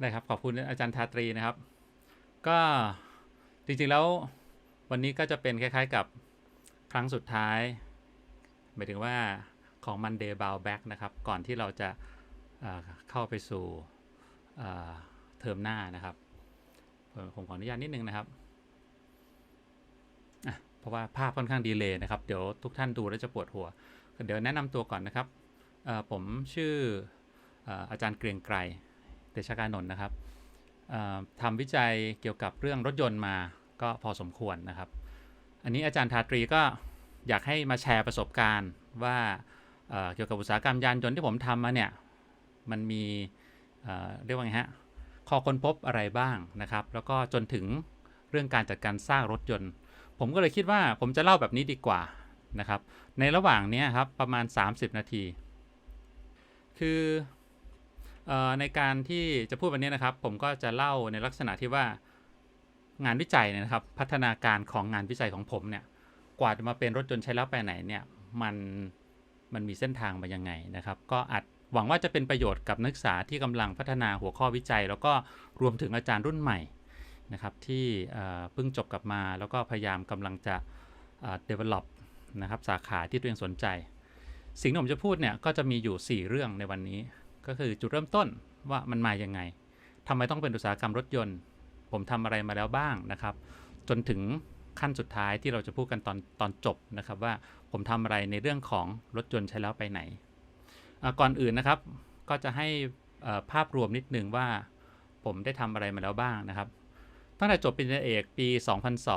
ได้ครับขอบคุณอาจารย์ทาตรีนะครับ ก็จริงๆแล้ววันนี้ก็จะเป็นคล้ายๆกับครั้งสุดท้ายหมายถึงว่าของ Monday b o u n Back นะครับ ก่อนที่เราจะเอ่อเข้าไปสู่เอ่อเทอมหน้านะครับ ผมขออนุญาตนิดนึงนะครับ เพราะว่าภาพค่อนข้างดีเลยนะครับ เดี๋ยวทุกท่านดูแล้วจะปวดหัว เดี๋ยวแนะนำตัวก่อนนะครับ ผมชื่อเอ่ออาจารย์เกรียงไกร เดชกานนท์นะครับทำวิจัยเกี่ยวกับเรื่องรถยนต์มาก็พอสมควรนะครับ อันนี้อาจารย์ทาตรีก็อยากให้มาแชร์ประสบการณ์ว่าเเกี่ยวกับอุตสาหกรรมยานยนต์ที่ผมทำมาเนี่ยมันมีเเรียกว่าไงฮะข้อค้นพบอะไรบ้างนะครับ แล้วก็จนถึงเรื่องการจัดการสร้างรถยนต์ ผมก็เลยคิดว่าผมจะเล่าแบบนี้ดีกว่านะครับ ในระหว่างนี้ครับประมาณ 30 นาที คือ ในการที่จะพูดวันนี้นะครับ ผมก็จะเล่าในลักษณะที่ว่างานวิจัยเนี่ยนะครับ พัฒนาการของงานวิจัยของผมเนี่ยกว่าจะมาเป็นรถยนต์ใช้แล้วไปไหนเนี่ยมันมันมีเส้นทางมายังไงนะครับ ก็อาจหวังว่าจะเป็นประโยชน์กับนักศึกษาที่กำลังพัฒนาหัวข้อวิจัย แล้วก็รวมถึงอาจารย์รุ่นใหม่นะครับ ที่เพิ่งจบกลับมา แล้วก็พยายามกำลังจะเอ่อ develop นะครับสาขาที่ตัวเองสนใจ สิ่งที่ผมจะพูดเนี่ยก็จะมีอยู่ 4 เรื่องในวันนี้ ก็คือจุดเริ่มต้นว่ามันมาอยังไงทำไมต้องเป็นอุตสาหกรรมรถยนต์ ผมทำอะไรมาแล้วบ้างนะครับ จนถึงขั้นสุดท้ายที่เราจะพูดกันตอนตอนจบนะครับว่าผมทำอะไรในเรื่องของรถยนต์ใช้แล้วไปไหน ก่อนอื่นนะครับก็จะให้ภาพรวมนิดนึงว่าผมได้ทำอะไรมาแล้วบ้างนะครับ ตั้งแต่จบปริญญาเอกปี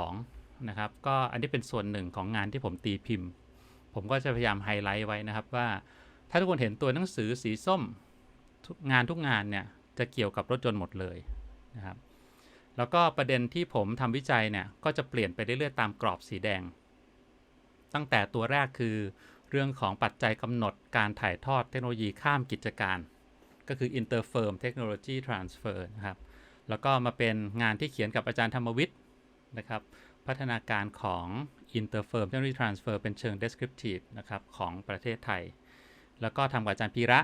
2002 นะครับ ก็อันนี้เป็นส่วนหนึ่งของงานที่ผมตีพิมพ์ ผมก็จะพยายามไฮไลท์ไว้นะครับว่าถ้าทุกคนเห็นตัวหนังสือสีส้ม งานทุกงานเนี่ยจะเกี่ยวกับรถยนต์หมดเลยนะครับ แล้วก็ประเด็นที่ผมทำวิจัยเนี่ยก็จะเปลี่ยนไปเรื่อยๆตามกรอบสีแดง ตั้งแต่ตัวแรกคือเรื่องของปัจจัยกำหนดการถ่ายทอดเทคโนโลยีข้ามกิจการ ก็คือ Interfirm Technology Transfer นะครับ แล้วก็มาเป็นงานที่เขียนกับอาจารย์ธรรมวิทย์นะครับพัฒนาการของ Interfirm Technology Transfer เป็นเชิง descriptive นะครับของประเทศไทย แล้วก็ทำกับอาจารย์พีระ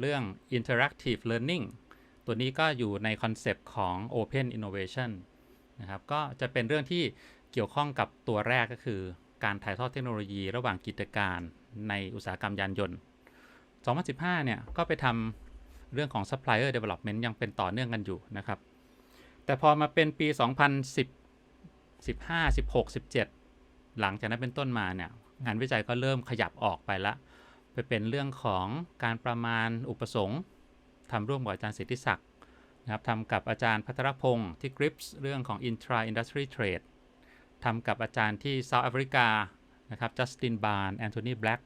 เรื่อง Interactive Learning ตัวนี้ก็อยู่ในคอนเซปต์ของ Open Innovation นะครับก็จะเป็นเรื่องที่เกี่ยวข้องกับตัวแรกก็คือ การถ่ายทอดเทคโนโลยีระหว่างกิจการในอุตสาหกรรมยานยนต์ 2015 เนี่ย ก็ไปทำเรื่องของ Supplier Development ยังเป็นต่อเนื่องกันอยู่นะครับ แต่พอมาเป็นปี 2010 15 16 17 หลังจากนั้นเป็นต้นมาเนี่ย งานวิจัยก็เริ่มขยับออกไปละ ไปเป็นเรื่องของการประมาณอุปสงค์ทำร่วมกับอาจารย์สิทธิศักดิ์นะครับทำกับอาจารย์พัทรพงศ์ที่ GRIPS เรื่องของ Intra Industry Trade ทำกับอาจารย์ที่เซาท์แอฟริกานะครับจัสตินบาร์นแอนโทนีแบล็ก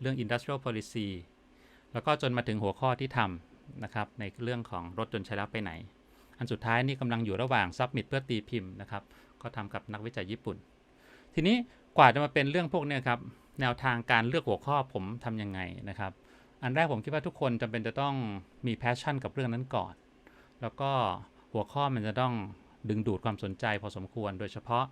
เรื่อง Industrial Policy แล้วก็จนมาถึงหัวข้อที่ทำนะครับในเรื่องของรถยนต์ใช้แล้วไปไหน อันสุดท้ายนี่กำลังอยู่ระหว่างซับมิ t เพื่อตีพิมพ์นะครับก็ทำกับนักวิจัยญี่ปุ่น ทีนี้กว่าจะมาเป็นเรื่องพวกนี้ครับ แนวทางการเลือกหัวข้อผมทำยังไงนะครับ อันแรกผมคิดว่าทุกคนจำเป็นจะต้องมีแพชชั่นกับเรื่องนั้นก่อน แล้วก็หัวข้อมันจะต้องดึงดูดความสนใจพอสมควร โดยเฉพาะ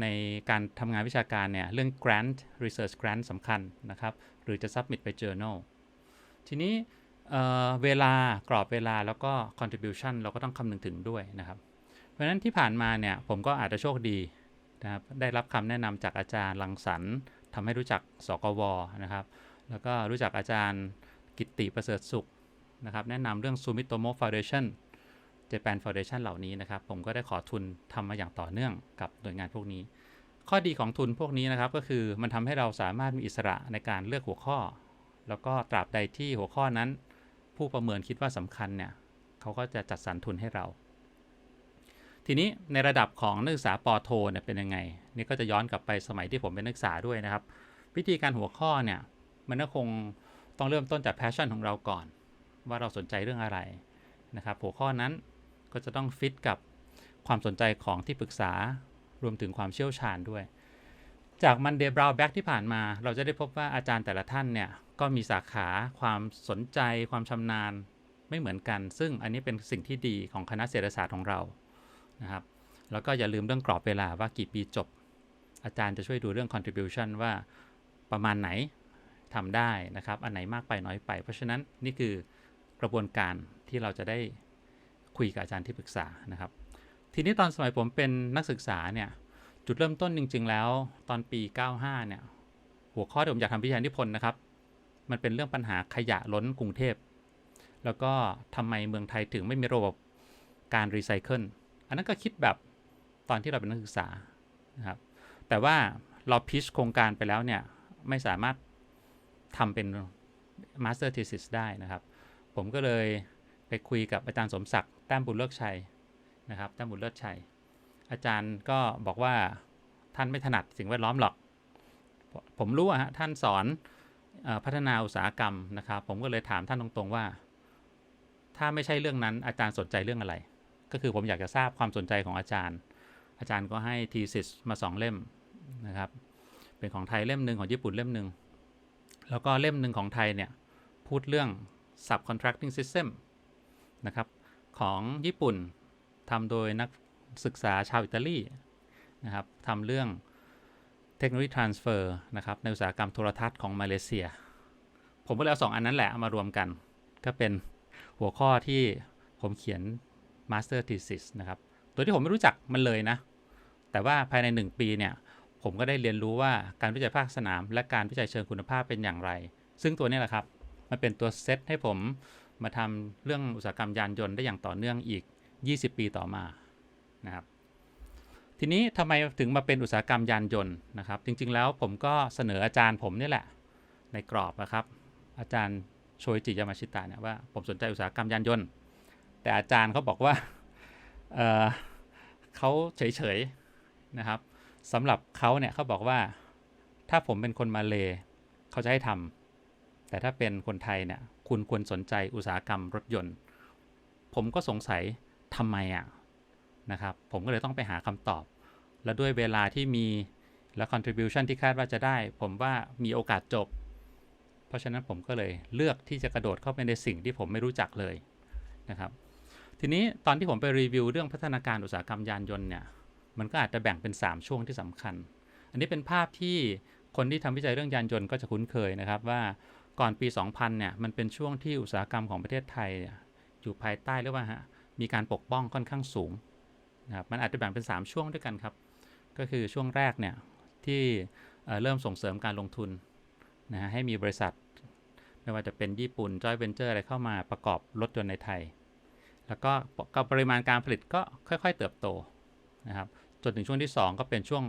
ในการทำงานวิชาการเนี่ยเรื่อง grant research grant สำคัญนะครับ หรือจะ submit ไป journal ทีนี้เเวลากรอบเวลาแล้วก็ contribution เราก็ต้องคำนึงถึงด้วยนะครับ เพราะฉะนั้นที่ผ่านมาเนี่ยผมก็อาจจะโชคดีนะครับได้รับคำแนะนำจากอาจารย์ลังสรร ทำให้รู้จักสกวนะครับ แล้วก็รู้จักอาจารย์กิตติประเสริฐสุขนะครับ แนะนำเรื่อง Sumitomo Foundation Japan Foundation เหล่านี้นะครับ ผมก็ได้ขอทุนทำมาอย่างต่อเนื่องกับหน่วยงานพวกนี้ ข้อดีของทุนพวกนี้นะครับ ก็คือมันทำให้เราสามารถมีอิสระในการเลือกหัวข้อ แล้วก็ตราบใดที่หัวข้อนั้น ผู้ประเมินคิดว่าสำคัญเนี่ยเขาก็จะจัดสรรทุนให้เรา ทีนี้ในระดับของนักศึกษาปอโทเนี่ยเป็นยังไง นี่ก็จะย้อนกลับไปสมัยที่ผมเป็นนักศึกษาด้วยนะครับ วิธีการหัวข้อเนี่ยมันก็คงต้องเริ่มต้นจากแพชชั่นของเราก่อน ว่าเราสนใจเรื่องอะไรนะครับ หัวข้อนั้นก็จะต้องฟิตกับความสนใจของที่ปรึกษารวมถึงความเชี่ยวชาญด้วย จากมันเดย์บราวแบ็กที่ผ่านมา เราจะได้พบว่าอาจารย์แต่ละท่านเนี่ยก็มีสาขาความสนใจ ความชำนาญไม่เหมือนกัน ซึ่งอันนี้เป็นสิ่งที่ดีของคณะเศรษฐศาสตร์ของเรา นะครับ แล้วก็อย่าลืมเรื่องกรอบเวลาว่ากี่ปีจบ อาจารย์จะช่วยดูเรื่อง contribution ว่าประมาณไหนทำได้นะครับ อันไหนมากไปน้อยไป เพราะฉะนั้นนี่คือกระบวนการที่เราจะได้คุยกับอาจารย์ที่ปรึกษานะครับ ทีนี้ตอนสมัยผมเป็นนักศึกษาเนี่ยจุดเริ่มต้นจริง ๆ แล้วตอนปี 95 เนี่ย หัวข้อที่ผมอยากทำวิชานิพนธ์นะครับ มันเป็นเรื่องปัญหาขยะล้นกรุงเทพ แล้วก็ทำไมเมืองไทยถึงไม่มีระบบการรีไซเคิล อันนั้นก็คิดแบบตอนที่เราเป็นนักศึกษานะครับ แต่ว่าเราพิชโครงการไปแล้วเนี่ย ไม่สามารถทำเป็น Master Thesis ได้นะครับ ผมก็เลยไปคุยกับอาจารย์สมศักดิ์แต้มบุญเลิกชัยนะครับแต้มบุญเลิศชัย อาจารย์ก็บอกว่าท่านไม่ถนัดสิ่งแวดล้อมหรอก ผมรู้อะฮะท่านสอนพัฒนาอุตสาหกรรมนะครับ ผมก็เลยถามท่านตรงๆว่า ถ้าไม่ใช่เรื่องนั้นอาจารย์สนใจเรื่องอะไร ก็คือผมอยากจะทราบความสนใจของอาจารย์ อาจารย์ก็ให้ทีสิสมาสองเล่มนะครับ เป็นของไทยเล่มหนึ่งของญี่ปุ่นเล่มหนึ่งแล้วก็เล่มหนึ่งของไทยเนี่ยพูดเรื่อง subcontracting system นะครับของญี่ปุ่นทำโดยนักศึกษาชาวอิตาลีนะครับทำเรื่องเทคโนโลยี transfer นะครับในอุตสาหกรรมโทรทัศน์ของมาเลเซีย ผมก็เลยเอาสองอันนั้นแหละมารวมกัน ก็เป็นหัวข้อที่ผมเขียน master thesis นะครับ โดยที่ผมไม่รู้จักมันเลยนะ แต่ว่าภายใน 1 ปีเนี่ย ผมก็ได้เรียนรู้ว่าการวิจัยภาคสนาม และการวิจัยเชิงคุณภาพเป็นอย่างไร ซึ่งตัวนี้แหละครับ มันเป็นตัวเซตให้ผมมาทำเรื่องอุตสาหกรรมยานยนต์ได้อย่างต่อเนื่องอีก 20 ปีต่อมานะครับทีนี้ทำไมถึงมาเป็นอุตสาหกรรมยานยนต์นะครับ จริงๆแล้วผมก็เสนออาจารย์ผมนี่แหละ ในกรอบนะครับ อาจารย์โชยจิยามาชิตะเนี่ยว่าผมสนใจอุตสาหกรรมยานยนต์ แต่อาจารย์เขาบอกว่าเเขาเฉยๆนะครับสำหรับเขาเนี่ยเขาบอกว่าถ้าผมเป็นคนมาเลเขาจะให้ทำแต่ถ้าเป็นคนไทยเนี่ยคุณควรสนใจอุตสาหกรรมรถยนต์ ผมก็สงสัยทำไมอะนะครับผมก็เลยต้องไปหาคำตอบ และด้วยเวลาที่มีและ contribution ที่คาดว่าจะได้ ผมว่ามีโอกาสจบ เพราะฉะนั้นผมก็เลยเลือกที่จะกระโดดเข้าไปในสิ่งที่ผมไม่รู้จักเลยนะครับ ทีนี้ตอนที่ผมไปรีวิวเรื่องพัฒนาการอุตสาหกรรมยานยนต์เนี่ย มันก็อาจจะแบ่งเป็น 3 ช่วงที่สำคัญ อันนี้เป็นภาพที่คนที่ทำวิจัยเรื่องยานยนต์ก็จะคุ้นเคยนะครับว่าก่อนปี 2000 เนี่ย มันเป็นช่วงที่อุตสาหกรรมของประเทศไทยยอยู่ภายใต้เรียกว่าฮะ มีการปกป้องค่อนข้างสูงนะครับ มันอาจจะแบ่งเป็น 3 ช่วงด้วยกันครับ ก็คือช่วงแรกเนี่ยที่เอ่อเริ่มส่งเสริมการลงทุนนะฮะให้มีบริษัท ไม่ว่าจะเป็นญี่ปุ่นจอยเวนเจอร์อะไรเข้ามาประกอบรถยนต์ในไทย แล้วก็ก็ปริมาณการผลิตก็ค่อย ๆ เติบโตนะครับจนถึงช่วงที่ 2 ก็เป็นช่วง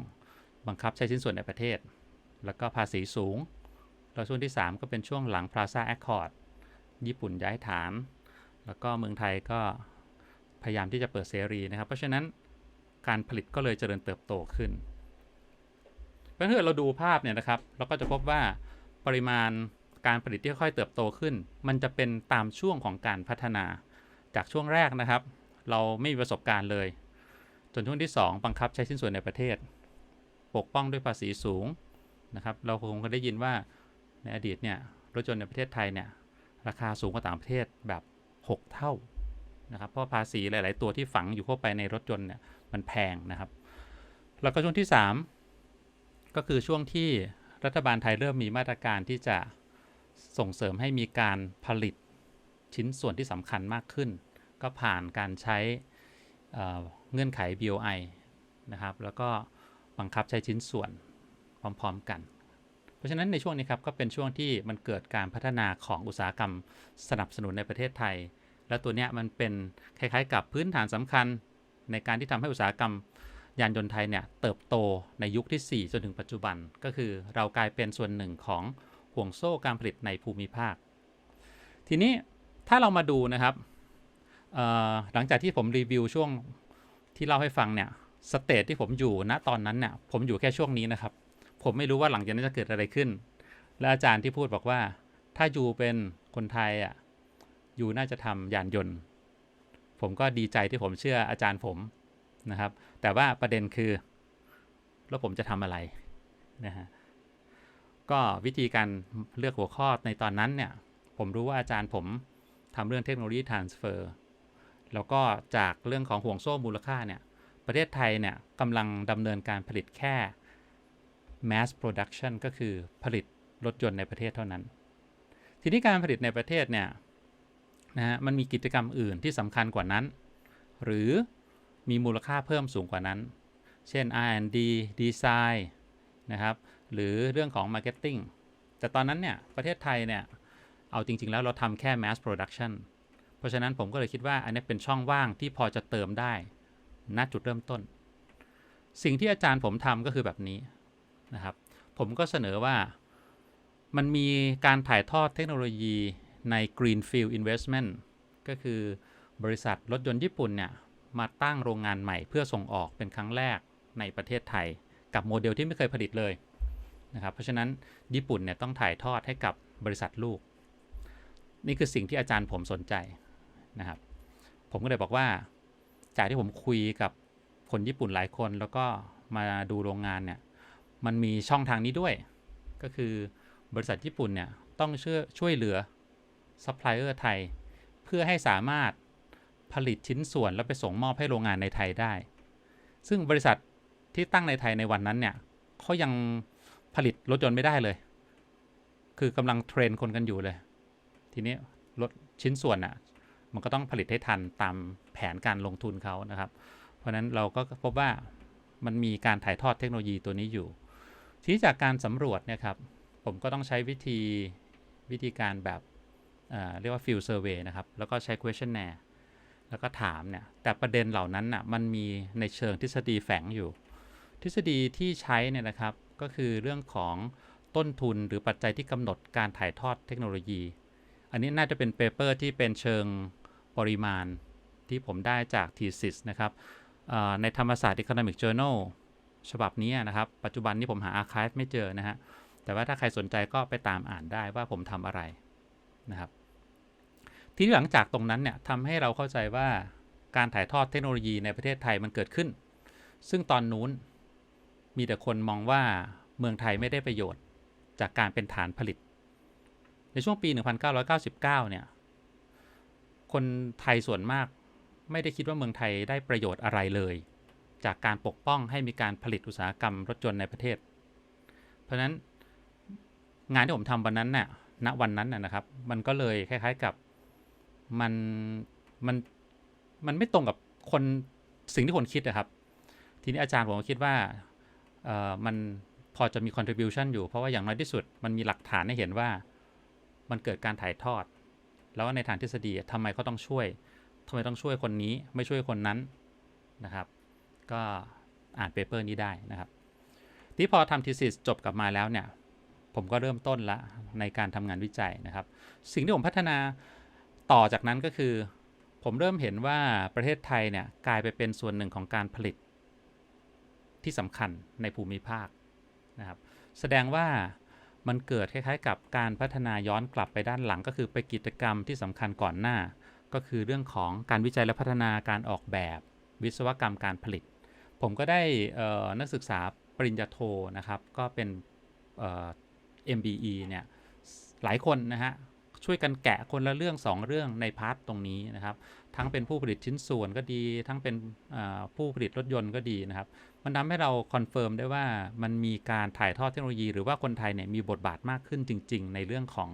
บังคับใช้ชิ้นส่วนในประเทศ แล้วก็ภาษีสูง แล้วช่วงที่ 3 ก็เป็นช่วงหลัง Plaza Accord ญี่ปุ่นย้ายฐาน แล้วก็เมืองไทยก็พยายามที่จะเปิดเสรีนะครับ เพราะฉะนั้นการผลิตก็เลยเจริญเติบโตขึ้นเพราะฉะนั้นถ้าเกิดเราดูภาพเนี่ยนะครับ เราก็จะพบว่าปริมาณการผลิตที่ค่อยๆเติบโตขึ้น มันจะเป็นตามช่วงของการพัฒนา จากช่วงแรกนะครับ เราไม่มีประสบการณ์เลย จนช่วงที่ 2 บังคับใช้ชิ้นส่วนในประเทศ ปกป้องด้วยภาษีสูงนะครับ เราคงเคยได้ยินว่าในอดีตเนี่ยรถยนต์ในประเทศไทยเนี่ยราคาสูงกว่าต่างประเทศแบบ 6 เท่านะครับ เพราะภาษีหลาย ๆ ตัวที่ฝังอยู่เข้าไปในรถยนต์เนี่ยมันแพงนะครับ แล้วก็ช่วงที่ 3 ก็คือช่วงที่รัฐบาลไทยเริ่มมีมาตรการที่จะส่งเสริมให้มีการผลิต ชิ้นส่วนที่สำคัญมากขึ้น ก็ผ่านการใช้เเงื่อนไข BOI นะครับ แล้วก็บังคับใช้ชิ้นส่วนพร้อมๆกัน เพราะฉะนั้นในช่วงนี้ครับก็เป็นช่วงที่มันเกิดการพัฒนาของอุตสาหกรรมสนับสนุนในประเทศไทย และตัวเนี้ยมันเป็นคล้ายๆ กับพื้นฐานสำคัญในการที่ทำให้อุตสาหกรรมยานยนต์ไทยเนี่ยเติบโตในยุคที่ 4 จนถึงปัจจุบัน ก็คือเรากลายเป็นส่วนหนึ่งของห่วงโซ่การผลิตในภูมิภาค ทีนี้ ถ้าเรามาดูนะครับหลังจากที่ผมรีวิวช่วงที่เล่าให้ฟังเนี่ยสเตจที่ผมอยู่ณตอนนั้นเนี่ยผมอยู่แค่ช่วงนี้นะครับ ผมไม่รู้ว่าหลังจากนั้นจะเกิดอะไรขึ้น และอาจารย์ที่พูดบอกว่า ถ้าอยู่เป็นคนไทยอะอยู่น่าจะทำยานยนต์ ผมก็ดีใจที่ผมเชื่ออาจารย์ผมนะครับ แต่ว่าประเด็นคือ แล้วผมจะทำอะไรนะฮะก็วิธีการเลือกหัวข้อในตอนนั้นเนี่ย ผมรู้ว่าอาจารย์ผม ทำเรื่องเทคโนโลยี transfer แล้วก็จากเรื่องของห่วงโซ่มูลค่าเนี่ย ประเทศไทยเนี่ยกำลังดำเนินการผลิตแค่ mass production ก็คือผลิตรถยนต์ในประเทศเท่านั้น ทีนี้การผลิตในประเทศเนี่ยนะฮะมันมีกิจกรรมอื่นที่สำคัญกว่านั้น หรือมีมูลค่าเพิ่มสูงกว่านั้น เช่น R&D Design นะครับ หรือเรื่องของ Marketing แต่ตอนนั้นเนี่ยประเทศไทยเนี่ย เอาจริง ๆ แล้วเราทำแค่ Mass Production เพราะฉะนั้นผมก็เลยคิดว่าอันนี้เป็นช่องว่างที่พอจะเติมได้ณจุดเริ่มต้น สิ่งที่อาจารย์ผมทำก็คือแบบนี้นะครับ ผมก็เสนอว่ามันมีการถ่ายทอดเทคโนโลยีใน Greenfield Investment ก็คือบริษัทรถยนต์ญี่ปุ่นเนี่ยมาตั้งโรงงานใหม่เพื่อส่งออกเป็นครั้งแรกในประเทศไทย กับโมเดลที่ไม่เคยผลิตเลยนะครับเพราะฉะนั้นญี่ปุ่นเนี่ยต้องถ่ายทอดให้กับบริษัทลูก นี่คือสิ่งที่อาจารย์ผมสนใจนะครับ ผมก็เลยบอกว่า จากที่ผมคุยกับคนญี่ปุ่นหลายคนแล้วก็มาดูโรงงานเนี่ย มันมีช่องทางนี้ด้วย ก็คือบริษัทญี่ปุ่นเนี่ยต้องช่วยช่วยเหลือซัพพลายเออร์ไทย เพื่อให้สามารถผลิตชิ้นส่วนแล้วไปส่งมอบให้โรงงานในไทยได้ ซึ่งบริษัทที่ตั้งในไทยในวันนั้นเนี่ยเขายังผลิตรถยนต์ไม่ได้เลย คือกำลังเทรนคนกันอยู่เลย ทีนี้รถชิ้นส่วนอะมันก็ต้องผลิตให้ทันตามแผนการลงทุนเขานะครับ เพราะฉะนั้นเราก็พบว่ามันมีการถ่ายทอดเทคโนโลยีตัวนี้อยู่ ทีนี้จากการสำรวจเนี่ยครับผมก็ต้องใช้วิธีวิธีการแบบเเรียกว่า field survey นะครับ แล้วก็ใช้ questionnaire แล้วก็ถามเนี่ย แต่ประเด็นเหล่านั้นน่ะมันมีในเชิงทฤษฎีแฝงอยู่ ทฤษฎีที่ใช้เนี่ยนะครับก็คือเรื่องของต้นทุนหรือปัจจัยที่กำหนดการถ่ายทอดเทคโนโลยี อันนี้น่าจะเป็นเปเปอร์ที่เป็นเชิงปริมาณที่ผมได้จาก thesis นะครับในธรรมศาสตร์ Economic Journal ฉบับนี้นะครับ ปัจจุบันนี้ผมหา archive ไม่เจอนะฮะ แต่ว่าถ้าใครสนใจก็ไปตามอ่านได้ว่าผมทำอะไรนะครับ ที่หลังจากตรงนั้นเนี่ยทำให้เราเข้าใจว่าการถ่ายทอดเทคโนโลยีในประเทศไทยมันเกิดขึ้น ซึ่งตอนนู้นมีแต่คนมองว่าเมืองไทยไม่ได้ประโยชน์ จากการเป็นฐานผลิต ในช่วงปี 1999 เนี่ย คนไทยส่วนมากไม่ได้คิดว่าเมืองไทยได้ประโยชน์อะไรเลย จากการปกป้องให้มีการผลิตอุตสาหกรรมรถยนต์ในประเทศ เพราะนั้นงานที่ผมทำวันนั้นน่ะณวันนั้นน่ะนะครับ มันก็เลยคล้าย ๆกับมันมันมันไม่ตรงกับคนสิ่งที่คนคิดนะครับ ทีนี้อาจารย์ผมก็คิดว่าเออมันพอจะมี contribution อยู่เพราะว่าอย่างน้อยที่สุดมันมีหลักฐานให้เห็นว่า มันเกิดการถ่ายทอด แล้วในทางทฤษฎีทำไมเขาต้องช่วยทำไมต้องช่วยคนนี้ไม่ช่วยคนนั้นนะครับ ก็อ่านเปเปอร์นี้ได้นะครับ ที่พอทำทีสิสจบกลับมาแล้วเนี่ย ผมก็เริ่มต้นละในการทำงานวิจัยนะครับ สิ่งที่ผมพัฒนาต่อจากนั้นก็คือ ผมเริ่มเห็นว่าประเทศไทยเนี่ยกลายไปเป็นส่วนหนึ่งของการผลิตที่สำคัญในภูมิภาคนะครับ แสดงว่า มันเกิดคล้ายๆ กับการพัฒนาย้อนกลับไปด้านหลัง ก็คือไปกิจกรรมที่สำคัญก่อนหน้า ก็คือเรื่องของการวิจัยและพัฒนาการออกแบบ วิศวกรรมการผลิต ผมก็ได้นักศึกษาปริญญาโทนะครับ ก็เป็น MBE เนี่ยหลายคนนะฮะช่วยกันแกะคนละเรื่อง 2 เรื่องในพาร์ทตรงนี้นะครับ ทั้งเป็นผู้ผลิตชิ้นส่วนก็ดี ทั้งเป็นผู้ผลิตรถยนต์ก็ดีนะครับ มันทำให้เราคอนเฟิร์มได้ว่ามันมีการถ่ายทอดเทคโนโลยี หรือว่าคนไทยเนี่ยมีบทบาทมากขึ้นจริง ๆ ในเรื่องของ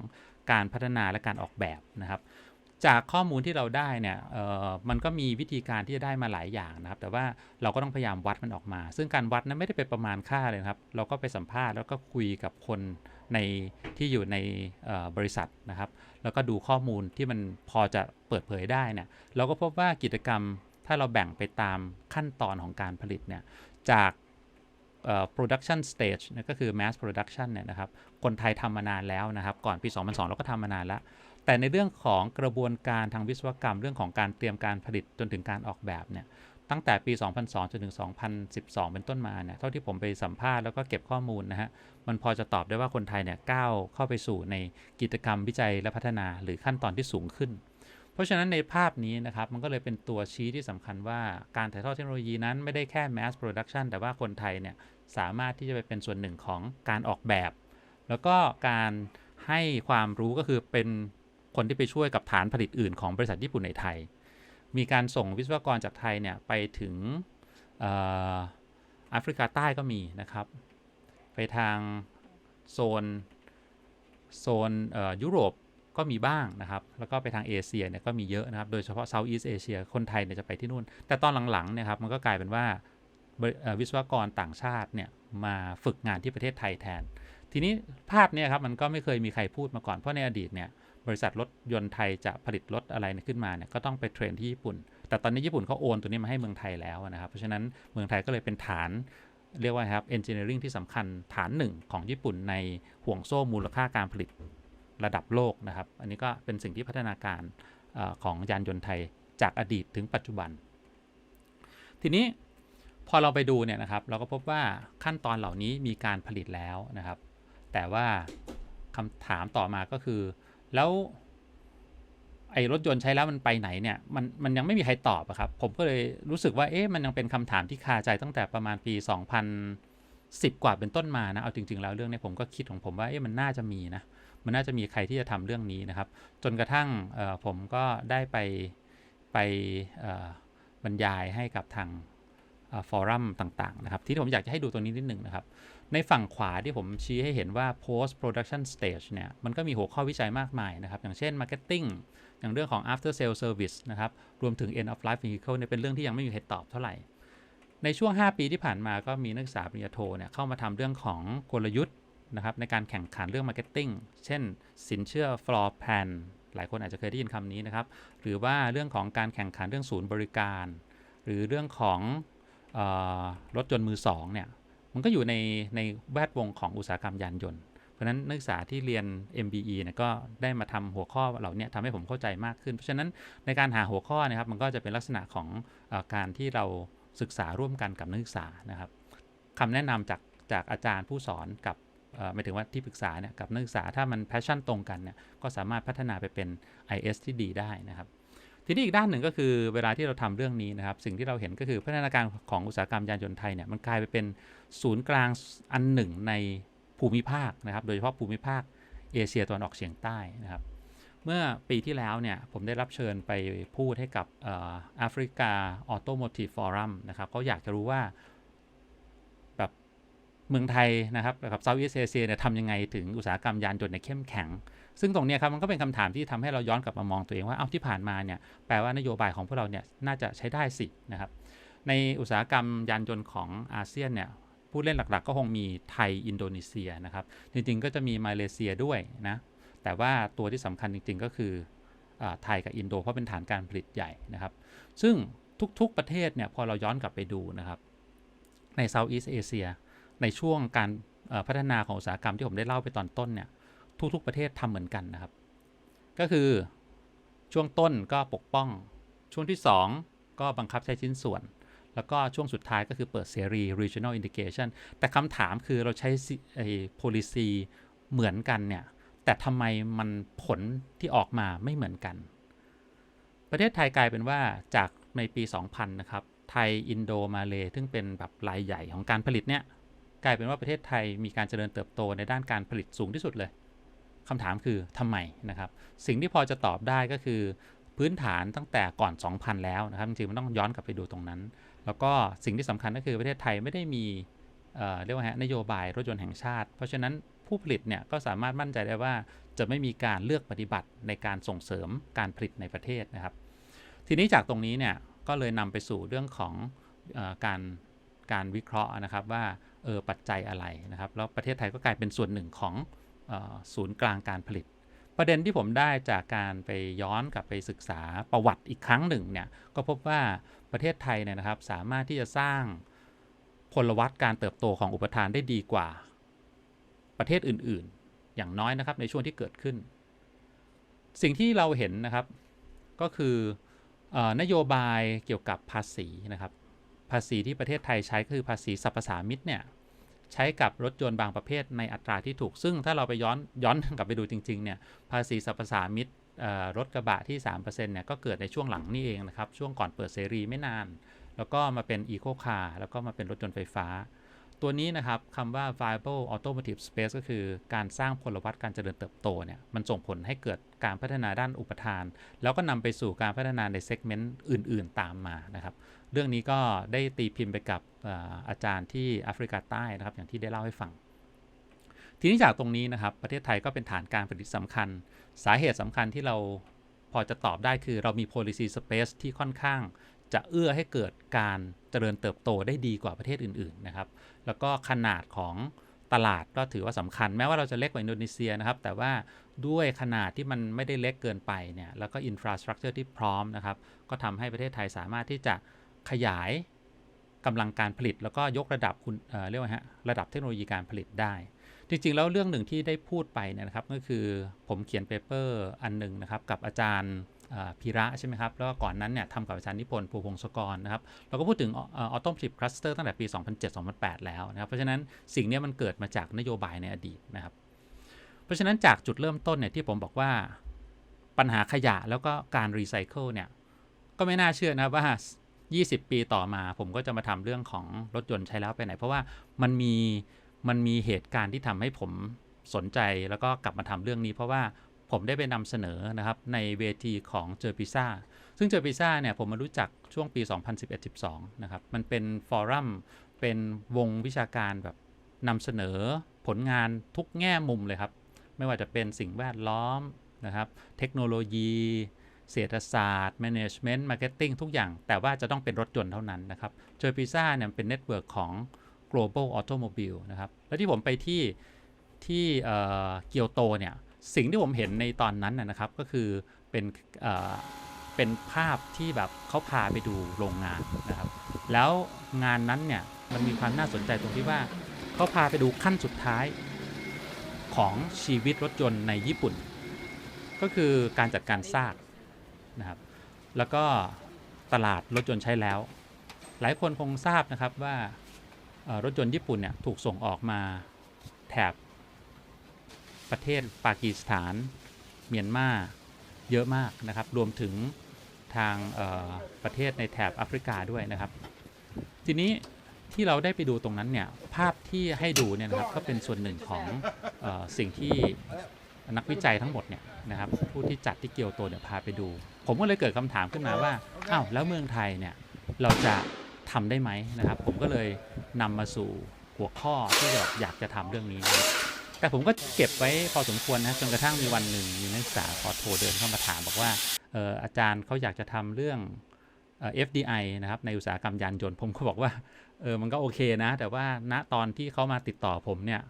การพัฒนาและการออกแบบนะครับจากข้อมูลที่เราได้เนี่ยมันก็มีวิธีการที่จะได้มาหลายอย่างนะครับ แต่ว่าเราก็ต้องพยายามวัดมันออกมา ซึ่งการวัดนั้นไม่ได้ไปประมาณค่าเลยครับ เราก็ไปสัมภาษณ์แล้วก็คุยกับคนในที่อยู่ในบริษัทนะครับ แล้วก็ดูข้อมูลที่มันพอจะเปิดเผยได้เนี่ย เราก็พบว่ากิจกรรมถ้าเราแบ่งไปตามขั้นตอนของการผลิตเนี่ย จาก production stage นะก็คือ mass production เนี่ยนะครับ คนไทยทำมานานแล้วนะครับ ก่อนปี 2002 เราก็ทำมานานแล้ว แต่ในเรื่องของกระบวนการทางวิศวกรรม เรื่องของการเตรียมการผลิตจนถึงการออกแบบเนี่ย ตั้งแต่ปี 2002 จนถึง 2012 เป็นต้นมาเนี่ย เท่าที่ผมไปสัมภาษณ์แล้วก็เก็บข้อมูลนะฮะ มันพอจะตอบได้ว่าคนไทยเนี่ยก้าวเข้าไปสู่ในกิจกรรมวิจัยและพัฒนา หรือขั้นตอนที่สูงขึ้น ราะฉะนั้นในภาพนี้นะครับ มันก็เลยเป็นตัวชี้ที่สำคัญว่าการถ่ายทอดเทคโนโลยีนั้นไม่ได้แค่ mass production แต่ว่าคนไทยเนี่ยสามารถที่จะไปเป็นส่วนหนึ่งของการออกแบบ แล้วก็การให้ความรู้ก็คือเป็นคนที่ไปช่วยกับฐานผลิตอื่นของบริษัทญี่ปุ่นในไทย มีการส่งวิศวกรจากไทยเนี่ยไปถึงแอฟริกาใต้ก็มีนะครับ ไปทางโซนโซนยุโรป ก็มีบ้างนะครับ แล้วก็ไปทางเอเชียเนี่ยก็มีเยอะนะครับ โดยเฉพาะเซาท์อีสเอเชียคนไทยเนี่ยจะไปที่นู่น แต่ตอนหลังๆเนี่ยครับมันก็กลายเป็นว่าวิศวกรต่างชาติเนี่ยมาฝึกงานที่ประเทศไทยแทน ทีนี้ภาพเนี่ยครับมันก็ไม่เคยมีใครพูดมาก่อน เพราะในอดีตเนี่ยบริษัทรถยนต์ไทยจะผลิตรถอะไรขึ้นมาเนี่ยก็ต้องไปเทรนที่ญี่ปุ่น แต่ตอนนี้ญี่ปุ่นเขาโอนตัวนี้มาให้เมืองไทยแล้วนะครับ เพราะฉะนั้นเมืองไทยก็เลยเป็นฐานเรียกว่าครับ engineering ที่สำคัญฐานหนึ่งของญี่ปุ่นในห่วงโซ่มูลค่าการผลิต ระดับโลกนะครับ อันนี้ก็เป็นสิ่งที่พัฒนาการอของยานยนต์ไทยจากอดีตถึงปัจจุบัน ทีนี้พอเราไปดูเนี่ยนะครับ เราก็พบว่าขั้นตอนเหล่านี้มีการผลิตแล้วนะครับ แต่ว่าคำถามต่อมาก็คือ แล้วไอ้รถยนต์ใช้แล้วมันไปไหนเนี่ยมันมันยังไม่มีใครตอบอะครับ ผมก็เลยรู้สึกว่าเอ๊ะมันยังเป็นคำถามที่คาใจตั้งแต่ประมาณปี 2010 กว่าเป็นต้นมานะ เอาจริง ๆ แล้วเรื่องนี้ผมก็คิดของผมว่าเอ๊ะมันน่าจะมีนะ มันน่าจะมีใครที่จะทำเรื่องนี้นะครับ จนกระทั่งผมก็ได้ไปไปบรรยายให้กับทางฟอรัมต่างๆนะครับ ที่ผมอยากจะให้ดูตัวนี้นิดหนึ่งนะครับ ในฝั่งขวาที่ผมชี้ให้เห็นว่า post production stage เนี่ยมันก็มีหัวข้อวิจัยมากมายนะครับ อย่างเช่น marketing อย่างเรื่องของ after sale service นะครับ รวมถึง end of life vehicle เนี่ยเป็นเรื่องที่ยังไม่มีใครตอบเท่าไหร่ ในช่วง 5 ปีที่ผ่านมาก็มีนักศึกษาปริญญาโทเนี่ยเข้ามาทำเรื่องของกลยุทธ์ นะครับในการแข่งขันเรื่อง marketing เช่น สินเชื่อ floor plan หลายคนอาจจะเคยได้ยินคำนี้นะครับ หรือว่าเรื่องของการแข่งขันเรื่องศูนย์บริการ หรือเรื่องของออรถยนต์มือสองเนี่ย มันก็อยู่ในในแวดวงของอุตสาหกรรมยานยนต์ เพราะนั้นนักศึกษาที่เรียน MBE เนี่ยก็ได้มาทำหัวข้อเหล่านี้ทำให้ผมเข้าใจมากขึ้น เพราะฉะนั้นในการหาหัวข้อนะครับ มันก็จะเป็นลักษณะของอการที่เราศึกษาร่วมกันกับนักศึกษานะครับคำแนะนำจากจากอาจารย์ผู้สอนกับ หมายถึงว่าที่ปรึกษาเนี่ยกับนักศึกษาถ้ามันแพชชั่นตรงกันเนี่ยก็สามารถพัฒนาไปเป็น IS ที่ดีได้นะครับทีนี้อีกด้านหนึ่งก็คือเวลาที่เราทำเรื่องนี้นะครับ สิ่งที่เราเห็นก็คือพัฒนาการของอุตสาหกรรมยานยนต์ไทยเนี่ยมันกลายไปเป็นศูนย์กลางอันหนึ่งในภูมิภาคนะครับ โดยเฉพาะภูมิภาคเอเชียตะวันออกเฉียงใต้นะครับ เมื่อปีที่แล้วเนี่ยผมได้รับเชิญไปพูดให้กับแอฟริกาออโตโมทีฟฟอรัมนะครับเขาอยากจะรู้ว่า เมืองไทยนะครับกับเซาท์อีสเอเชียเนี่ยทำยังไงถึงอุตสาหกรรมยานยนต์ในยเข้มแข็ง ซึ่งตรงนี้ครับมันก็เป็นคำถามที่ทำให้เราย้อนกลับมามองตัวเองว่าเอ้าที่ผ่านมาเนี่ยแปลว่านโยบายของพวกเราเนี่ยน่าจะใช้ได้สินะครับในอุตสาหกรรมยานยนต์ของอาเซียนเนี่ยผู้เล่นหลักๆ ก็คงมีไทยอินโดนีเซียนะครับจริงๆก็จะมีมาเลเซียด้วยนะแต่ว่าตัวที่สำคัญจริง ๆ ก็คืออไทยกับอินโดเพราะเป็นฐานการผลิตใหญ่นะครับ ซึ่งทุกๆประเทศเนี่ยพอเราย้อนกลับไปดูนะครับในเซาท์อีสเอเชีย ในช่วงการพัฒนาของอุตสาหกรรมที่ผมได้เล่าไปตอนต้นเนี่ยทุกๆประเทศทำเหมือนกันนะครับ ก็คือช่วงต้นก็ปกป้อง ช่วงที่ 2 ก็บังคับใช้ชิ้นส่วน แล้วก็ช่วงสุดท้ายก็คือเปิดเสรี regional indication แต่คำถามคือเราใช้ไอ้ policy เหมือนกันเนี่ย แต่ทำไมมันผลที่ออกมาไม่เหมือนกัน ประเทศไทยกลายเป็นว่าจากในปี 2000 นะครับ ไทย อินโด มาเลซึ่งเป็นแบบรายใหญ่ของการผลิตเนี่ย กลายเป็นว่าประเทศไทยมีการเจริญเติบโตในด้านการผลิตสูงที่สุดเลยคำถามคือทำไมนะครับ สิ่งที่พอจะตอบได้ก็คือพื้นฐานตั้งแต่ก่อน 2000 แล้วนะครับ จริงๆมันต้องย้อนกลับไปดูตรงนั้น แล้วก็สิ่งที่สำคัญก็คือประเทศไทยไม่ได้มีเเรียกว่าฮะนโยบายรถยนต์แห่งชาติ เพราะฉะนั้นผู้ผลิตเนี่ยก็สามารถมั่นใจได้ว่าจะไม่มีการเลือกปฏิบัติในการส่งเสริมการผลิตในประเทศนะครับ ทีนี้จากตรงนี้เนี่ยก็เลยนำไปสู่เรื่องของอการการวิเคราะห์นะครับว่า เออปัจจัยอะไรนะครับ แล้วประเทศไทยก็กลายเป็นส่วนหนึ่งของออศูนย์กลางการผลิต ประเด็นที่ผมได้จากการไปย้อนกลับไปศึกษาประวัติอีกครั้งหนึ่งเนี่ยก็พบว่าประเทศไทยเนี่ยนะครับสามารถที่จะสร้างพลวัตการเติบโตของอุปทานได้ดีกว่าประเทศอื่นๆ อย่างน้อยนะครับในช่วงที่เกิดขึ้น สิ่งที่เราเห็นนะครับก็คือออนโยบายเกี่ยวกับภาษีนะครับ ภาษีที่ประเทศไทยใช้คือภาษีสรรพสามิตเนี่ยใช้กับรถยนต์บางประเภทในอัตราที่ถูก ซึ่งถ้าเราไปย้อนย้อนกลับไปดูจริงๆเนี่ยภาษีสรรพสามิตรถกระบะที่ 3%เนี่ยก็เกิดในช่วงหลังนี่เองนะครับ ช่วงก่อนเปิดเสรีไม่นาน แล้วก็มาเป็นอีโคคาร์แล้วก็มาเป็นรถยนต์ไฟฟ้า ตัวนี้นะครับคำว่า viable automotive space ก็คือการสร้างพลวัตการเจริญเติบโตเนี่ยมันส่งผลให้เกิดการพัฒนาด้านอุปทาน แล้วก็นำไปสู่การพัฒนาในเซกเมนต์อื่น ๆ ตามมานะครับ เรื่องนี้ก็ได้ตีพิมพ์ไปกับอาจารย์ที่แอฟริกาใต้นะครับ อย่างที่ได้เล่าให้ฟัง ทีนี้จากตรงนี้นะครับ ประเทศไทยก็เป็นฐานการผลิตสำคัญ สาเหตุสำคัญที่เราพอจะตอบได้คือเรามี policy space ที่ค่อนข้างจะเอื้อให้เกิดการเจริญเติบโตได้ดีกว่าประเทศอื่นๆนะครับ แล้วก็ขนาดของตลาดก็ถือว่าสำคัญ แม้ว่าเราจะเล็กกว่าอินโดนีเซียนะครับ แต่ว่าด้วยขนาดที่มันไม่ได้เล็กเกินไปเนี่ย แล้วก็อินฟราสตรักเจอร์ที่พร้อมนะครับ ก็ทำให้ประเทศไทยสามารถที่จะ ขยายกำลังการผลิต แล้วก็ยกระดับคุณเเรียกว่าฮะระดับเทคโนโลยีการผลิตได้ จริง ๆ แล้วเรื่องหนึ่งที่ได้พูดไปเนี่ยนะครับ ก็คือผมเขียนเปเปอร์อันหนึ่งนะครับกับอาจารย์พีระใช่ไหมครับ แล้วก็ก่อนนั้นเนี่ยทำกับอาจารย์นิพนธ์ภูพงศกรนะครับ เราก็พูดถึงออโต้ชิปคลัสเตอร์ตั้งแต่ปี 2007-2008 แล้วนะครับ เพราะฉะนั้นสิ่งนี้มันเกิดมาจากนโยบายในอดีตนะครับ เพราะฉะนั้นจากจุดเริ่มต้นเนี่ยที่ผมบอกว่าปัญหาขยะแล้วก็การรีไซเคิลเนี่ยก็ไม่น่าเชื่อนะครับว่า 20 ปีต่อมา ผมก็จะมาทำเรื่องของรถยนต์ใช้แล้วไปไหน เพราะว่ามันมีมันมีเหตุการณ์ที่ทำให้ผมสนใจแล้วก็กลับมาทำเรื่องนี้ เพราะว่าผมได้ไปนำเสนอนะครับในเวทีของเจอพิซ่าซึ่งเจอพิซ่าเนี่ยผมมารู้จักช่วงปี 2011-12 นะครับ มันเป็นฟอรัมเป็นวงวิชาการแบบนำเสนอผลงานทุกแง่มุมเลยครับ ไม่ว่าจะเป็นสิ่งแวดล้อมนะครับ เทคโนโลยี เศรษฐศาสตร์ management marketing ทุกอย่าง แต่ว่าจะต้องเป็นรถยนต์เท่านั้นนะครับเจอพิซ่าเนี่ยเป็นเน็ตเวิร์กของ global automobile นะครับ แล้วที่ผมไปที่ที่เกียวโตเนี่ย สิ่งที่ผมเห็นในตอนนั้นนะครับ ก็คือเป็นเเป็นภาพที่แบบเขาพาไปดูโรงงานนะครับ แล้วงานนั้นเนี่ย มันมีความน่าสนใจตรงที่ว่าเขาพาไปดูขั้นสุดท้ายของชีวิตรถยนต์ในญี่ปุ่น ก็คือการจัดการซาก นะครับ แล้วก็ตลาดรถยนต์ใช้แล้ว หลายคนคงทราบนะครับว่ารถยนต์ญี่ปุ่นเนี่ยถูกส่งออกมาแถบประเทศปากีสถาน เมียนมาเยอะมากนะครับ รวมถึงทางประเทศในแถบแอฟริกาด้วยนะครับ ทีนี้ที่เราได้ไปดูตรงนั้นเนี่ยภาพที่ให้ดูเนี่ยนะครับก็เป็นส่วนหนึ่งของออสิ่งที่ นักวิจัยทั้งหมดเนี่ยนะครับผู้ที่จัดที่เกียวโตเนี่ยพาไปดู ผมก็เลยเกิดคำถามขึ้นมาว่าอ้าวแล้วเมืองไทยเนี่ยเราจะทำได้ไหมนะครับ ผมก็เลยนำมาสู่หัวข้อที่แบบอยากจะทำเรื่องนี้ แต่ผมก็เก็บไว้พอสมควรนะจนกระทั่งมีวันหนึ่งมีนักศึกษาขอโทรเดินเข้ามาถามบอกว่าเอออาจารย์เขาอยากจะทำเรื่องเอ่อ FDI นะครับในอุตสาหกรรมยานยนต์ผมก็บอกว่าเออมันก็โอเคนะ แต่ว่าณตอนที่เขามาติดต่อผมเนี่ย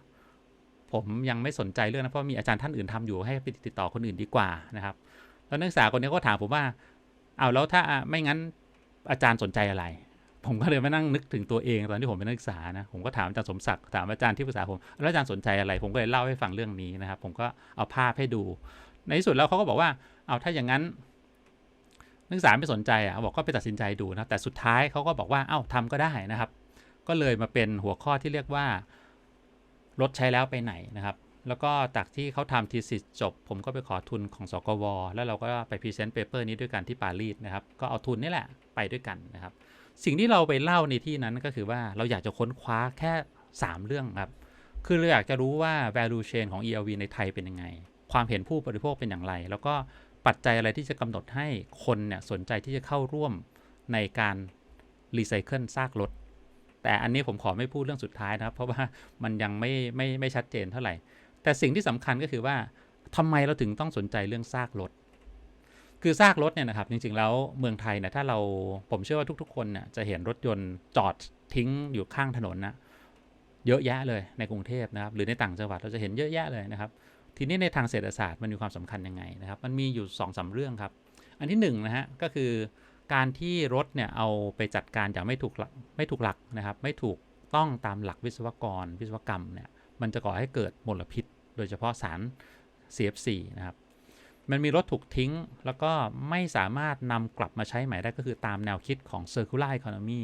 ผมยังไม่สนใจเรื่องนะเพราะมีอาจารย์ท่านอื่นทำอยู่ให้ไปติดต่อคนอื่นดีกว่านะครับ แล้วนักศึกษาคนนี้ก็ถามผมว่าเอาแล้วถ้าไม่งั้นอาจารย์สนใจอะไร ผมก็เลยมานั่งนึกถึงตัวเองตอนที่ผมเป็นนักศึกษานะผมก็ถามอาจารย์สมศักดิ์ถามอาจารย์ที่ปรึกษาผมแล้วอาจารย์สนใจอะไร ผมก็เลยเล่าให้ฟังเรื่องนี้นะครับ ผมก็เอาภาพให้ดู ในที่สุดแล้วเขาก็บอกว่าเอาถ้าอย่างนั้นนักศึกษาไม่สนใจอะบอกก็ไปตัดสินใจดูนะแต่สุดท้ายเขาก็บอกว่าเอ้าทำก็ได้นะครับ ก็เลยมาเป็นหัวข้อที่เรียกว่า รถใช้แล้วไปไหนนะครับ แล้วก็จากที่เขาทำทีสิสจบ ผมก็ไปขอทุนของสกว แล้วเราก็ไปพรีเซนต์เปเปอร์นี้ด้วยกันที่ปารีสนะครับ ก็เอาทุนนี่แหละไปด้วยกันนะครับ สิ่งที่เราไปเล่าในที่นั้นก็คือว่าเราอยากจะค้นคว้าแค่ 3 เรื่องครับ คือเราอยากจะรู้ว่า value chain ของ ELV ในไทยเป็นยังไง ความเห็นผู้บริโภคเป็นอย่างไร แล้วก็ปัจจัยอะไรที่จะกำหนดให้คนเนี่ยสนใจที่จะเข้าร่วมในการรีไซเคิลซากรถ แต่อันนี้ผมขอไม่พูดเรื่องสุดท้ายนะครับ เพราะว่ามันยังไม่ไม่ไม่ชัดเจนเท่าไหร่ แต่สิ่งที่สำคัญก็คือว่าทำไมเราถึงต้องสนใจเรื่องซากรถ คือซากรถเนี่ยนะครับ จริงๆแล้วเมืองไทยเนี่ยถ้าเราผมเชื่อว่าทุก ๆ คนเนี่ยจะเห็นรถยนต์จอดทิ้งอยู่ข้างถนนนะเยอะแยะเลยในกรุงเทพนะครับ หรือในต่างจังหวัดเราจะเห็นเยอะแยะเลยนะครับ ทีนี้ในทางเศรษฐศาสตร์มันมีความสำคัญยังไงนะครับ มันมีอยู่2อสาเรื่องครับ อันที่1นงนะฮะก็คือ การที่รถเนี่ยเอาไปจัดการอย่างไม่ถูกหลักไม่ถูกหลักนะครับ ไม่ถูกต้องตามหลักวิศวกร วิศวกรรมเนี่ยมันจะก่อให้เกิดมลพิษ โดยเฉพาะสาร CFC นะครับมันมีรถถูกทิ้ง แล้วก็ไม่สามารถนำกลับมาใช้ใหม่ได้ก็คือตามแนวคิดของ circular economy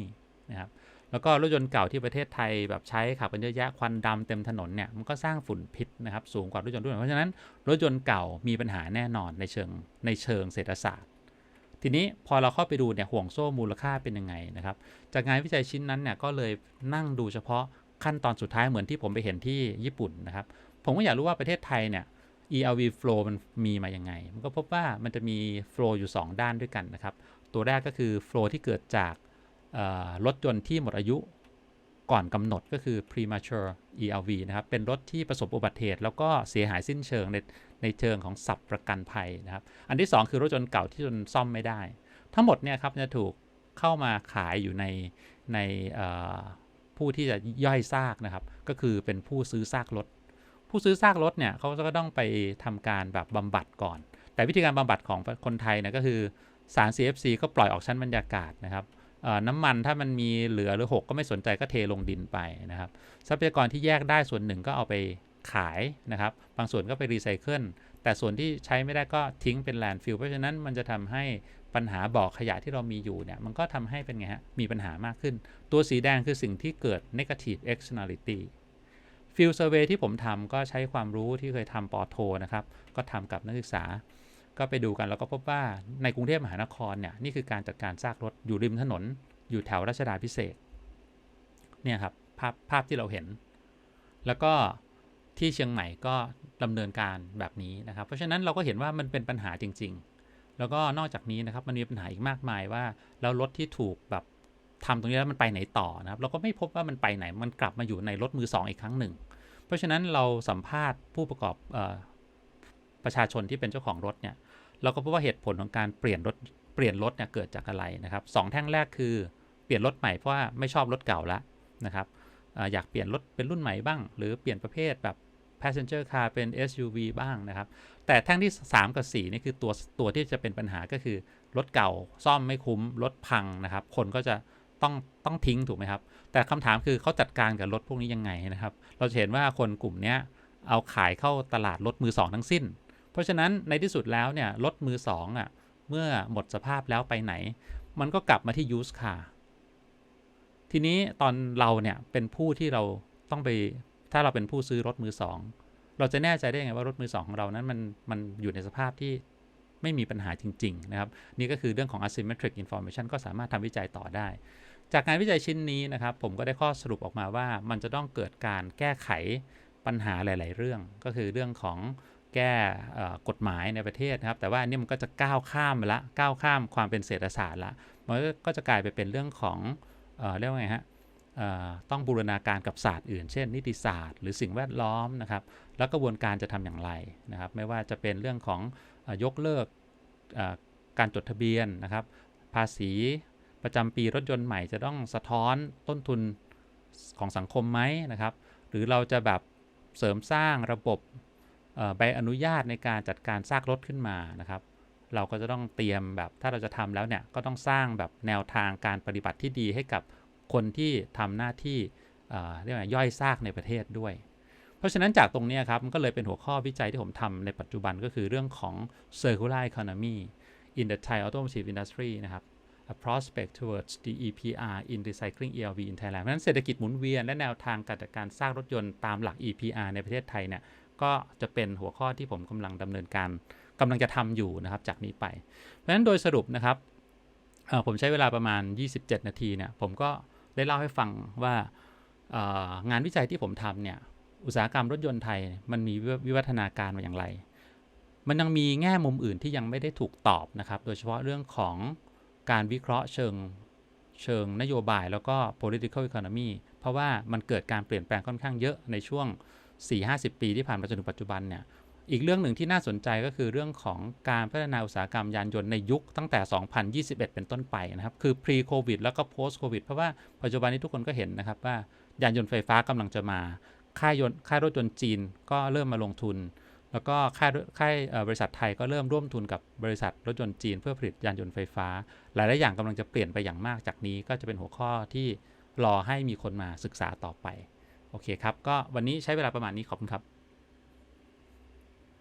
นะครับแล้วก็รถยนต์เก่าที่ประเทศไทยแบบใช้ขับกันเยอะแยะควันดำเต็มถนนเนี่ยมันก็สร้างฝุ่นพิษนะครับสูงกว่ารถยนต์รุ่นใหม่เพราะฉะนั้นรถยนต์เก่ามีปัญหาแน่นอนในเชิงในเชิงเศรษฐศาสตร์ ทีนี้พอเราเข้าไปดูเนี่ยห่วงโซ่มูลค่าเป็นยังไงนะครับ จากงานวิจัยชิ้นนั้นเนี่ยก็เลยนั่งดูเฉพาะขั้นตอนสุดท้ายเหมือนที่ผมไปเห็นที่ญี่ปุ่นนะครับ ผมก็อยากรู้ว่าประเทศไทยเนี่ย ERV flow มันมีมาอย่างไง มันก็พบว่ามันจะมี flow อยู่ 2 ด้านด้วยกันนะครับ ตัวแรกก็คือ flow ที่เกิดจากรถยนต์ที่หมดอายุ ก่อนกำหนดก็คือ premature ELV นะครับ เป็นรถที่ประสบอุบัติเหตุ แล้วก็เสียหายสิ้นเชิงในในเชิงของสับประกันภัยนะครับ อันที่ 2 คือรถยนต์เก่าที่จนซ่อมไม่ได้ ทั้งหมดเนี่ยครับจะถูกเข้ามาขายอยู่ในในผู้ที่จะย่อยซากนะครับ ก็คือเป็นผู้ซื้อซากรถ ผู้ซื้อซากรถเนี่ยเขาก็ต้องไปทำการแบบบำบัดก่อน แต่วิธีการบำบัดของคนไทยเนี่ยก็คือสาร CFC ก็ปล่อยออกชั้นบรรยากาศนะครับ น้ำมันถ้ามันมีเหลือหรือ6ก็ไม่สนใจก็เทลงดินไปนะครับ ทรัพยากรที่แยกได้ส่วนหนึ่งก็เอาไปขายนะครับ บางส่วนก็ไปรีไซเคิลแต่ส่วนที่ใช้ไม่ได้ก็ทิ้งเป็นแลนด์ฟิลเพราะฉะนั้นมันจะทำให้ปัญหาบ่อขยะที่เรามีอยู่เนี่ย มันก็ทำให้เป็นไงฮะ มีปัญหามากขึ้น ตัวสีแดงคือสิ่งที่เกิด negative externality ฟิลเซอร์เวที่ผมทำก็ใช้ความรู้ที่เคยทำปอโทนะครับ ก็ทำกับนักศึกษา ก็ไปดูกันแล้วก็พบว่าในกรุงเทพมหานครเนี่ยนี่คือการจัดการซากรถอยู่ริมถนน อยู่แถวรัชดาพิเศษเนี่ยครับภาพภาพที่เราเห็น แล้วก็ที่เชียงใหม่ก็ดำเนินการแบบนี้นะครับ เพราะฉะนั้นเราก็เห็นว่ามันเป็นปัญหาจริง ๆ แล้วก็นอกจากนี้นะครับมันมีปัญหาอีกมากมายว่าแล้วรถที่ถูกแบบทำตรงนี้แล้วมันไปไหนต่อนะครับ เราก็ไม่พบว่ามันไปไหนมันกลับมาอยู่ในรถมือสองอีกครั้งหนึ่ง เพราะฉะนั้นเราสัมภาษณ์ผู้ประกอบประชาชนที่เป็นเจ้าของรถเนี่ย เราก็พบว่าเหตุผลของการเปลี่ยนรถเปลี่ยนรถเนี่ยเกิดจากอะไรนะครับสแท่งแรกคือเปลี่ยนรถใหม่เพราะว่าไม่ชอบรถเก่าแล้วนะครับออยากเปลี่ยนรถเป็นรุ่นใหม่บ้าง หรือเปลี่ยนประเภทแบบ passenger car เป็น SUV บ้างนะครับ แต่แท่งที่ 3 กับ 4 นี่คือตัวตัวที่จะเป็นปัญหาก็คือ รถเก่าซ่อมไม่คุ้ม รถพังนะครับ คนก็จะต้องต้องทิ้งถูกไหมครับ แต่คำถามคือเขาจัดการกับรถพวกนี้ยังไงนะครับ เราเห็นว่าคนกลุ่มนี้เอาขายเข้าตลาดรถมือสองทั้งสิ้น ราะฉะนั้นในที่สุดแล้วเนี่ยรถมือสองอะเมื่อหมดสภาพแล้วไปไหน มันก็กลับมาที่ยูสคาร์ทีนี้ตอนเราเนี่ยเป็นผู้ที่เราต้องไปถ้าเราเป็นผู้ซื้อรถมือสองเราจะแน่ใจได้ไงว่ารถมือสองของเรานั้นมันมันอยู่ในสภาพที่ไม่มีปัญหาจริง ๆ นะครับ นี่ก็คือเรื่องของ asymmetric information ก็สามารถทำวิจัยต่อได้ จากงานวิจัยชิ้นนี้นะครับ ผมก็ได้ข้อสรุปออกมาว่ามันจะต้องเกิดการแก้ไขปัญหาหลาย ๆ เรื่อง ก็คือเรื่องของ แก้กฎหมายในประเทศนะครับ แต่ว่านนี้มันก็จะก้าวข้ามไปละก้าวข้ามความเป็นเศรษฐศาสตร์ละมันก็จะกลายไปเป็นเรื่องของเอเรียกว่าไงฮะต้องบูรณาการกับศาสตร์อื่น เช่น นิติศาสตร์ หรือสิ่งแวดล้อมนะครับ แล้วกระบวนการจะทำอย่างไรนะครับ ไม่ว่าจะเป็นเรื่องของยกเลิกการจดทะเบียนนะครับ ภาษีประจำปีรถยนต์ใหม่จะต้องสะท้อนต้นทุนของสังคมไหมนะครับ หรือเราจะแบบเสริมสร้างระบบ ใบอนุญาตในการจัดการซากรถขึ้นมานะครับ เราก็จะต้องเตรียมแบบถ้าเราจะทำแล้วเนี่ยก็ต้องสร้างแบบแนวทางการปฏิบัติที่ดีให้กับคนที่ทำหน้าที่เรียกว่าย่อยซากในประเทศด้วย เพราะฉะนั้นจากตรงนี้ครับมันก็เลยเป็นหัวข้อวิจัยที่ผมทำในปัจจุบันก็คือเรื่องของ circular economy in the Thai automotive industry นะครับ a prospect towards the EPR in recycling ELV in Thailand เพราะฉะนั้นเศรษฐกิจหมุนเวียนและแนวทางการจัดการสร้างรถยนต์ตามหลัก EPR ในประเทศไทยเนี่ย ก็จะเป็นหัวข้อที่ผมกำลังดำเนินการกำลังจะทำอยู่นะครับจากนี้ไป เพราะฉะนั้นโดยสรุปนะครับผมใช้เวลาประมาณ 27 นาทีเนี่ยผมก็ได้เล่าให้ฟังว่างานวิจัยที่ผมทำเนี่ยอุตสาหกรรมรถยนต์ไทยมันมีวิวัฒนาการมาอย่างไร มันยังมีแง่มุมอื่นที่ยังไม่ได้ถูกตอบนะครับ โดยเฉพาะเรื่องของการวิเคราะห์เชิงเชิงนโยบายแล้วก็ political economy เพราะว่ามันเกิดการเปลี่ยนแปลงค่อนข้างเยอะในช่วง 4-50 ปีที่ผ่านมาจนถึงปัจจุบันเนี่ยอีกเรื่องหนึ่งที่น่าสนใจก็คือเรื่องของการพัฒนาอุตสาหกรรมยานยนต์ในยุคตั้งแต่ 2021 เป็นต้นไปนะครับ คือ pre covid แล้วก็ post covid เพราะว่าปัจจุบันนี้ทุกคนก็เห็นนะครับว่ายานยนต์ไฟฟ้ากำลังจะมา ค่ายยนต์ค่ายรถยนต์จีนก็เริ่มมาลงทุน แล้วก็ค่ายค่ายบริษัทไทยก็เริ่มร่วมทุนกับบริษัทรถยนต์จีน เพื่อผลิตยานยนต์ไฟฟ้า หลายๆอย่างกำลังจะเปลี่ยนไปอย่างมากจากนี้ ก็จะเป็นหัวข้อที่รอให้มีคนมาศึกษาต่อไป โอเคครับ ก็วันนี้ใช้เวลาประมาณนี้ขอบคุณครับ